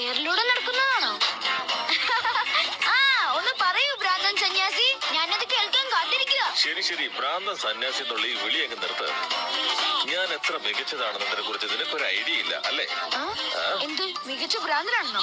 എയറിലൂടെ നടക്കുന്നതാണോ? ആ ഒന്ന് പറയൂ ഭ്രാന്തൻ സന്യാസി. ഞാനത് കേൾക്കാൻ കാത്തിരിക്കുക. ശരി ശരി. ഭ്രാന്തൻ സന്യാസി എന്നുള്ള ഈ വിളി അങ്ങ് നിർത്ത്. ഞാൻ എത്ര മികച്ചതാണെന്നതിനെ കുറിച്ച് നിനക്കൊരു ഐഡിയ ഇല്ല അല്ലേ? എന്ത്? മികച്ച ഭ്രാന്തനാണെന്നോ?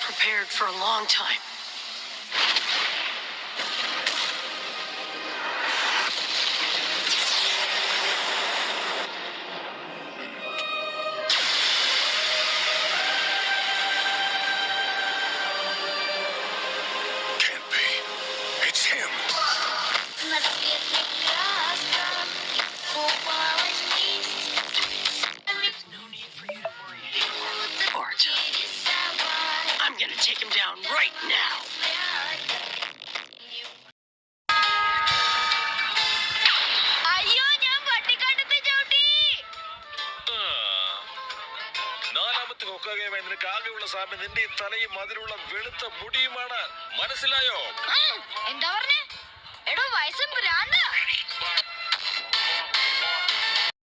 prepared for a long time. Gonna take him down right now. അയ്യോ ഞാൻ പട്ടിക്കാട്ടത്തെ ചവിട്ടി. നാലാമത്തെ ഹൊക്കാകെയുമായി നിനക്ക് ആകെയുള്ള സാമ്യം നിന്റെ ഈ തലയും അതിലുള്ള വെളുത്ത മുടിയുമാണ്. മനസ്സിലായോ? എന്താ പറഞ്ഞേ? എടോ വയസ്സും ഭ്രാന്താ